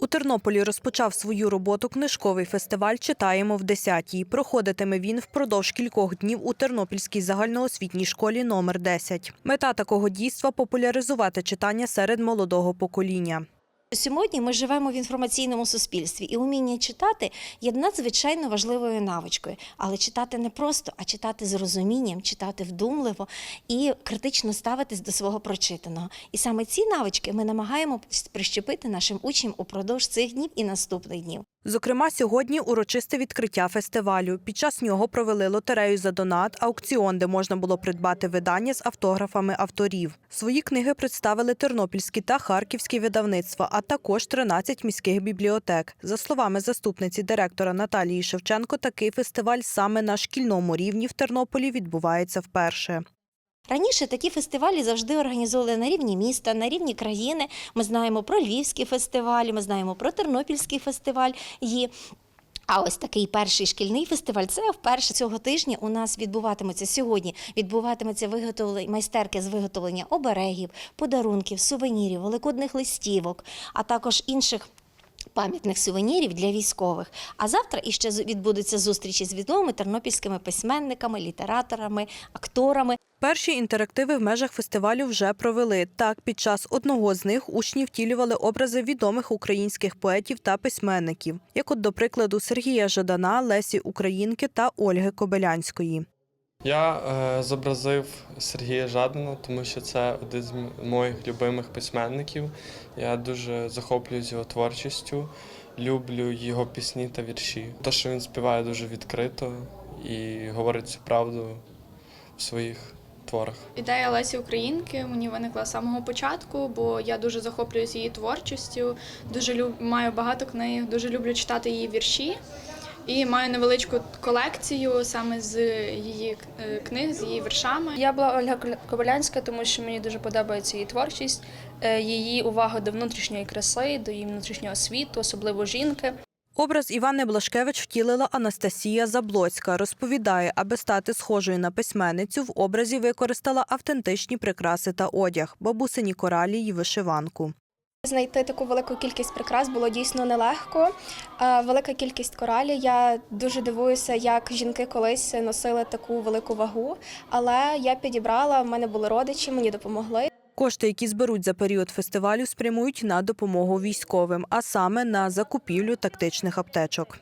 У Тернополі розпочав свою роботу книжковий фестиваль Читаємо в 10-й. Проходитиме він впродовж кількох днів у Тернопільській загальноосвітній школі номер 10. Мета такого дійства популяризувати читання серед молодого покоління. Сьогодні ми живемо в інформаційному суспільстві, і уміння читати є надзвичайно важливою навичкою. Але читати не просто, а читати з розумінням, читати вдумливо і критично ставитись до свого прочитаного. І саме ці навички ми намагаємо прищепити нашим учням упродовж цих днів і наступних днів. Зокрема, сьогодні урочисте відкриття фестивалю. Під час нього провели лотерею за донат, аукціон, де можна було придбати видання з автографами авторів. Свої книги представили тернопільські та харківські видавництва, а також 13 міських бібліотек. За словами заступниці директора Наталії Шевченко, такий фестиваль саме на шкільному рівні в Тернополі відбувається вперше. Раніше такі фестивалі завжди організовували на рівні міста, на рівні країни. Ми знаємо про Львівський фестиваль, ми знаємо про Тернопільський фестиваль. Є. А ось такий перший шкільний фестиваль це вперше цього тижня у нас відбуватиметься сьогодні. Відбуватиметься виготовлення майстерки з виготовлення оберегів, подарунків, сувенірів, великодних листівок, а також інших. Пам'ятних сувенірів для військових. А завтра іще відбудуться зустрічі з відомими тернопільськими письменниками, літераторами, акторами. Перші інтерактиви в межах фестивалю вже провели. Так, під час одного з них учні втілювали образи відомих українських поетів та письменників, як от, до прикладу, Сергія Жадана, Лесі Українки та Ольги Кобилянської. Я е, зобразив Сергія Жадана, тому що це один з моїх любимих письменників. Я дуже захоплююсь його творчістю, люблю його пісні та вірші. Те, що він співає дуже відкрито і говорить всю правду в своїх творах. Ідея Лесі Українки мені виникла з самого початку, бо я дуже захоплююсь її творчістю, дуже люб... маю багато книг, дуже люблю читати її вірші. І маю невеличку колекцію саме з її е, книг, з її віршами. Я була Ольга Кобилянська, тому що мені дуже подобається її творчість, е, її увага до внутрішньої краси, до її внутрішнього світу, особливо жінки. Образ Івани Блашкевич втілила Анастасія Заблоцька. Розповідає, аби стати схожою на письменницю, в образі використала автентичні прикраси та одяг, бабусині коралі й вишиванку. Знайти таку велику кількість прикрас було дійсно нелегко. Велика кількість коралі. Я дуже дивуюся, як жінки колись носили таку велику вагу. Але я підібрала, в мене були родичі, мені допомогли. Кошти, які зберуть за період фестивалю, спрямують на допомогу військовим, а саме на закупівлю тактичних аптечок.